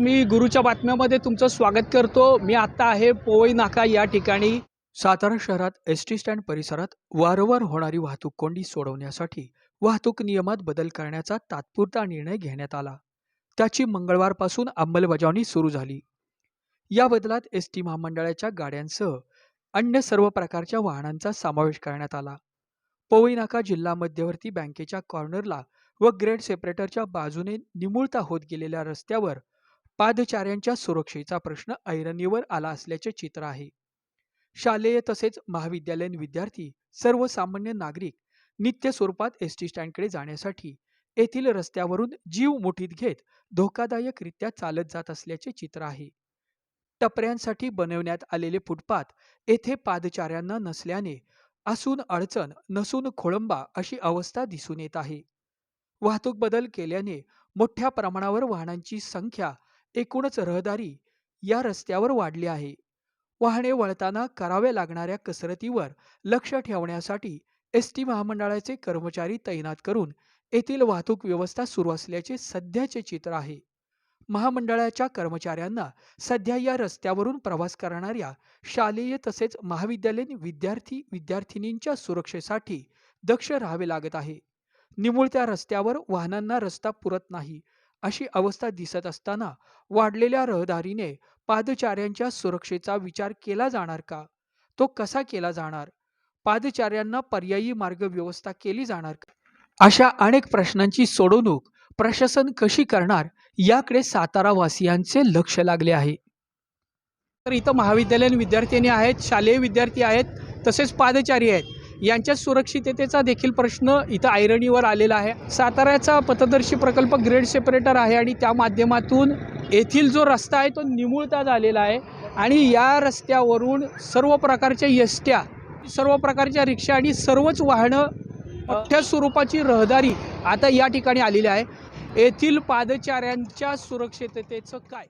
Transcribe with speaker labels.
Speaker 1: मी गुरुच्या बातम्यामध्ये तुमचं स्वागत करतो. मी आत्ता आहे पोवई नाका या ठिकाणी. सातारा शहरात एस टी स्टँड परिसरात वारंवार होणारी वाहतूक कोंडी सोडवण्यासाठी वाहतूक नियमात बदल करण्याचा तात्पुरता निर्णय घेण्यात आला. त्याची मंगळवारपासून अंमलबजावणी सुरू झाली. या बदलात एस टी महामंडळाच्या गाड्यांसह अन्य सर्व प्रकारच्या वाहनांचा समावेश करण्यात आला. पोवई नाका जिल्हा मध्यवर्ती बँकेच्या कॉर्नरला व ग्रेड सेपरेटरच्या बाजूने निमुळता होत गेलेल्या रस्त्यावर पादचाऱ्यांच्या सुरक्षेचा प्रश्न ऐरणीवर आला असल्याचे चित्र आहे. शालेय तसेच महाविद्यालयीन विद्यार्थी सर्वसामान्य नागरिक नित्य स्वरूपात एस टी स्टँडकडे जाण्यासाठी येथील रस्त्यावरून जीव मुठीत घेत धोकादायकरित्या चालत जात असल्याचे चित्र आहे. टपऱ्यांसाठी बनवण्यात आलेले फुटपाथ येथे पादचाऱ्यांना नसल्याने असून अडचण नसून खोळंबा अशी अवस्था दिसून येत आहे. वाहतूक बदल केल्याने मोठ्या प्रमाणावर वाहनांची संख्या एकूणच रहदारी या रस्त्यावर वाढली आहे. वाहने वळताना कराव्या लागणाऱ्या कसरतीवर लक्ष ठेवण्यासाठी एस टी महामंडळाचे कर्मचारी तैनात करून येथील वाहतूक व्यवस्था सुरू असल्याचे सध्याचे चित्र आहे. महामंडळाच्या कर्मचाऱ्यांना सध्या या रस्त्यावरून प्रवास करणाऱ्या शालेय तसेच महाविद्यालयीन विद्यार्थी विद्यार्थिनींच्या सुरक्षेसाठी दक्ष राहावे लागत आहे. निमुळत्या रस्त्यावर वाहनांना रस्ता पुरत नाही. अशी अवस्था दिसत असताना वाढलेल्या रहदारीने पादचाऱ्यांच्या सुरक्षेचा विचार केला जाणार का? तो कसा केला जाणार? पादचाऱ्यांना पर्यायी मार्ग व्यवस्था केली जाणार का? अशा अनेक प्रश्नांची सोडवणूक प्रशासन कशी करणार याकडे सातारा वासियांचे लक्ष लागले आहे. तर इथं महाविद्यालयीन विद्यार्थिनी आहेत शालेय विद्यार्थी आहेत तसेच पादचारी आहेत. यांच्या सुरक्षिततेचा देखील प्रश्न इथं ऐरणीवर आलेला आहे. साताऱ्याचा पथदर्शी प्रकल्प ग्रेड सेपरेटर आहे आणि त्या माध्यमातून येथील जो रस्ता आहे तो निमुळता झालेला आहे आणि या रस्त्यावरून सर्व प्रकारच्या यष्ट्या सर्व प्रकारच्या रिक्षा आणि सर्वच वाहनं मोठ्या स्वरूपाची रहदारी आता या ठिकाणी आलेली आहे. येथील पादचाऱ्यांच्या सुरक्षिततेचं काय?